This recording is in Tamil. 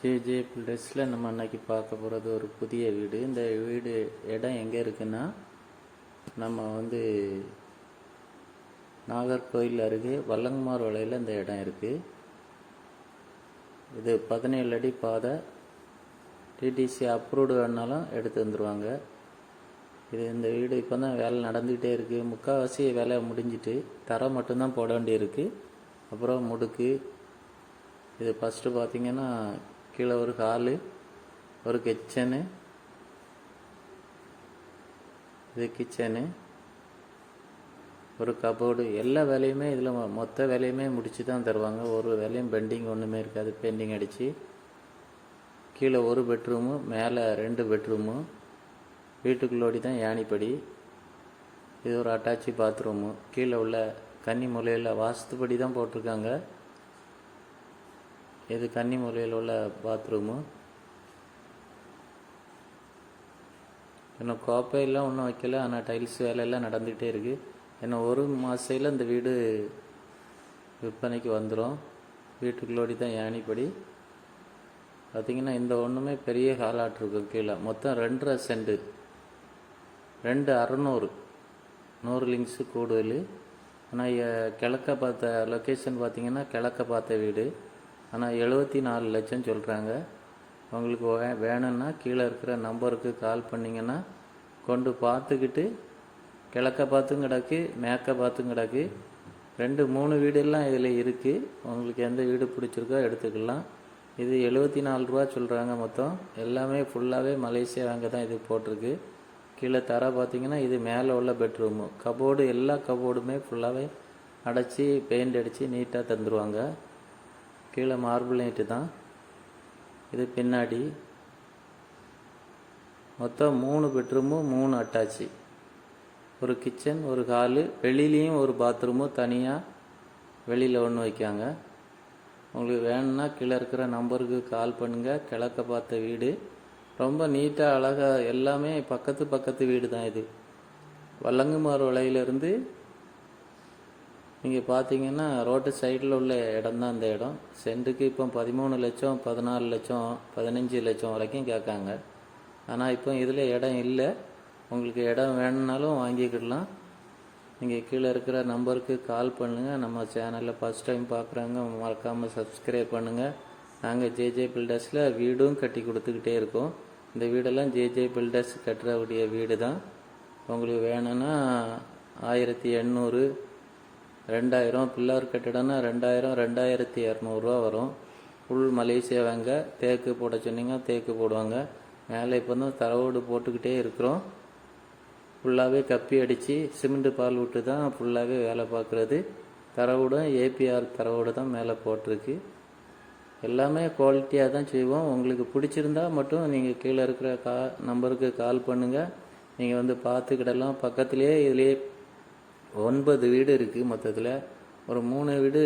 ஜேஜே பில்டர்ஸில் நம்ம அன்னைக்கு பார்க்க போகிறது ஒரு புதிய வீடு. இந்த வீடு இடம் எங்கே இருக்குன்னா நம்ம வந்து நாகர்கோயில் அருகே வல்லங்குமார் வலையில் இந்த இடம் இருக்குது இது பதினேழு அடி பாதை. டிடிசி அப்ரூவ்டு வேணாலும் எடுத்து வந்துடுவாங்க இது இந்த வீடு இப்போ தான் வேலை நடந்துக்கிட்டே இருக்குது முக்கால்வாசி வேலை முடிஞ்சிட்டு தரை மட்டும்தான் போட வேண்டியிருக்கு. அப்புறம் முடுக்கு. இது ஃபஸ்ட்டு பார்த்தீங்கன்னா கீழே ஒரு ஹாலு ஒரு கிச்சனு இது கிச்சனு ஒரு கபோர்டு எல்லா வேலையுமே இதில் மொத்த வேலையுமே முடிச்சு தான் தருவாங்க. ஒரு வேலையும் பெண்டிங் ஒன்றுமே இருக்காது. பெண்டிங் அடித்து கீழே ஒரு பெட்ரூமு மேலே ரெண்டு பெட்ரூமு வீட்டுக்குள்ளோடி தான் யானைப்படி. இது ஒரு அட்டாச்சி பாத்ரூமு கீழே உள்ள கன்னி மூலையில் வாஸ்துப்படி தான் போட்டிருக்காங்க. இது கன்னி மூலையில் உள்ள பாத்ரூமு இன்னும் கோப்பையெல்லாம் ஒன்றும் வைக்கல ஆனால் டைல்ஸ் வேலையெல்லாம் நடந்துகிட்டே இருக்குது இன்னும் ஒரு மாதத்தில் இந்த வீடு விற்பனைக்கு வந்துடும் வீட்டுக்குள்ளோடி தான் யானிப்படி. பார்த்தீங்கன்னா இந்த ஒன்றுமே பெரிய ஹாலாட் இருக்கும் கீழே. மொத்தம் ரெண்டரை செண்டு. ரெண்டு அறநூறு. நூறு லிங்க்ஸு கூடுதல். ஆனால் கிழக்க பார்த்த லொக்கேஷன் பார்த்திங்கன்னா கிழக்க பார்த்த வீடு. ஆனால் எழுபத்தி நாலு லட்சம் சொல்கிறாங்க உங்களுக்கு வே வேணும்னா கீழே இருக்கிற நம்பருக்கு கால் பண்ணிங்கன்னா கொண்டு பார்த்துக்கிட்டு கிழக்க பார்த்தும் கிடக்கு மேற்க பார்த்தும் கிடக்கு. ரெண்டு மூணு வீடெல்லாம் இதில் இருக்குது உங்களுக்கு எந்த வீடு பிடிச்சிருக்கோ எடுத்துக்கலாம். இது எழுபத்தி நாலு ரூபா சொல்கிறாங்க மொத்தம். எல்லாமே ஃபுல்லாகவே மலேசியா அங்கே தான் இது போட்டிருக்கு. கீழே தர பார்த்தீங்கன்னா இது மேலே உள்ள பெட்ரூமு கபோர்டு எல்லா கபோர்டுமே ஃபுல்லாகவே அடைச்சி பெயிண்ட் அடித்து நீட்டாக தந்துடுவாங்க கீழே மார்பிள் நைட்டு தான். இது பின்னாடி. மொத்தம் மூணு பெட்ரூமும் மூணு அட்டாச்சு ஒரு கிச்சன் ஒரு ஹாலு வெளியிலையும் ஒரு பாத்ரூமும் தனியாக வெளியில் ஒன்று வைக்காங்க. உங்களுக்கு வேணும்னா கீழே இருக்கிற நம்பருக்கு கால் பண்ணுங்கள் கிழக்க பார்த்த வீடு. ரொம்ப நீட்டாக அழகாக எல்லாமே பக்கத்து பக்கத்து வீடு தான் இது. வல்லங்குமார் வலையிலேருந்து நீங்கள் பார்த்தீங்கன்னா ரோட்டு சைடில் உள்ள இடம் தான் இந்த இடம். சென்ட்டுக்கு இப்போ பதிமூணு லட்சம் பதினாலு லட்சம் பதினஞ்சு லட்சம் வரைக்கும் கேட்காங்க. ஆனால் இப்போ இதில் இடம் இல்லை. உங்களுக்கு இடம் வேணும்னாலும் வாங்கிக்கிடலாம். நீங்கள் கீழே இருக்கிற நம்பருக்கு கால் பண்ணுங்கள் நம்ம சேனலில் ஃபஸ்ட் டைம் பார்க்குறாங்க மறக்காமல் சப்ஸ்கிரைப் பண்ணுங்கள் நாங்கள் ஜேஜே பில்டர்ஸில் வீடும் கட்டி கொடுத்துக்கிட்டே இருக்கோம். இந்த வீடெல்லாம் ஜேஜே பில்டர்ஸ் கட்டுறக்கூடிய வீடு தான் உங்களுக்கு வேணும்னா ஆயிரத்தி எண்ணூறு ரெண்டாயிரம் பில்லர் கட்டிடம்னா ரெண்டாயிரம் ரெண்டாயிரத்தி இரநூறுவா வரும். ஃபுல் மலேசியா வாங்க. தேக்கு போட சொன்னீங்க தேக்கு போடுவாங்க. மேலே இப்போ வந்து தரவோடு போட்டுக்கிட்டே இருக்கிறோம். ஃபுல்லாகவே கப்பி அடித்து சிமெண்ட் பால் விட்டு தான் ஃபுல்லாகவே வேலை பார்க்குறது. தரவோடும் ஏபிஆர் தரவோடு தான் மேலே போட்டிருக்கு. எல்லாமே குவாலிட்டியாக தான் செய்வோம். உங்களுக்கு பிடிச்சிருந்தா மட்டும் நீங்கள் கீழே இருக்கிற கா நம்பருக்கு கால் பண்ணுங்கள் நீங்கள் வந்து பார்த்துக்கிடலாம். பக்கத்துலேயே இதுலேயே ஒன்பது வீடு இருக்குது மொத்தத்தில். ஒரு மூணு வீடு